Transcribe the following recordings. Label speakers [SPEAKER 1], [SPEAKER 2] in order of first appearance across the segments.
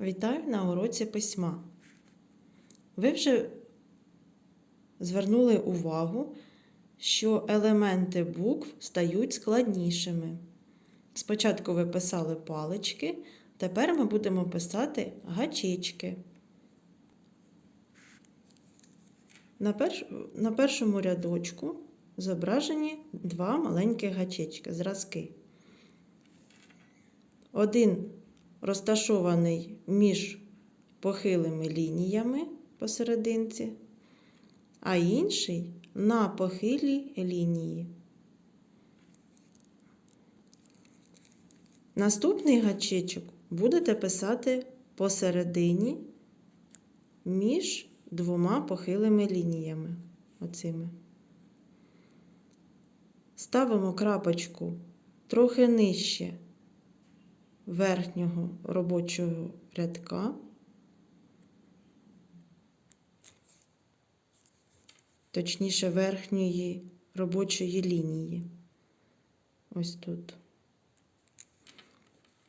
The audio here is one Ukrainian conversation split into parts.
[SPEAKER 1] Вітаю на уроці письма. Ви вже звернули увагу, що елементи букв стають складнішими. Спочатку ви писали палички, тепер ми будемо писати гачечки. На, перш... на першому рядочку зображені два маленьких гачечки, зразки. Один розташований між похилими лініями посерединці, а інший на похилій лінії. Наступний гачечок будете писати посередині між двома похилими лініями. Оцими. Ставимо крапочку трохи нижче верхнього робочого рядка. Точніше, верхньої робочої лінії. Ось тут.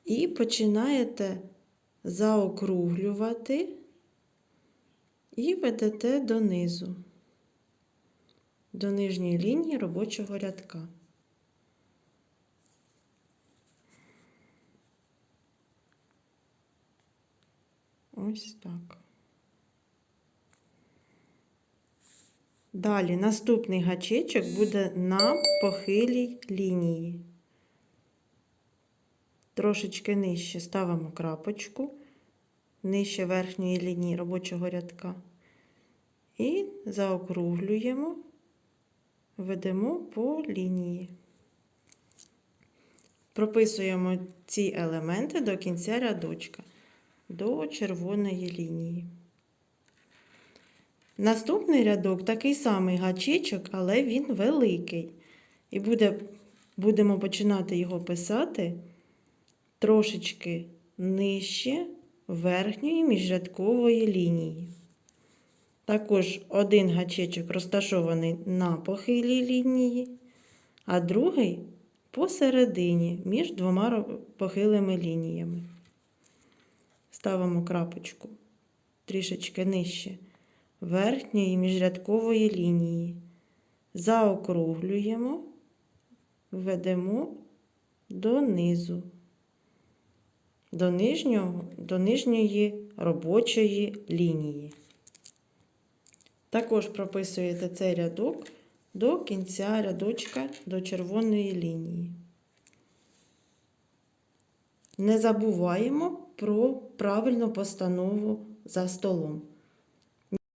[SPEAKER 1] І починаєте заокруглювати і ведете донизу, до нижньої лінії робочого рядка. Ось так. Далі наступний гачечок буде на похилій лінії. Трошечки нижче ставимо крапочку, нижче верхньої лінії робочого рядка. І заокруглюємо, ведемо по лінії. Прописуємо ці елементи до кінця рядочка до червоної лінії. Наступний рядок такий самий гачечок, але він великий. І буде, будемо починати його писати трошечки нижче верхньої міжрядкової лінії. Також один гачечок розташований на похилій лінії, а другий посередині між двома похилими лініями ставимо крапочку трішечки нижче верхньої міжрядкової лінії. Заокруглюємо, ведемо донизу, до, нижнього, до нижньої робочої лінії. Також прописуєте цей рядок до кінця рядочка до червоної лінії. Не забуваємо про правильну постанову за столом.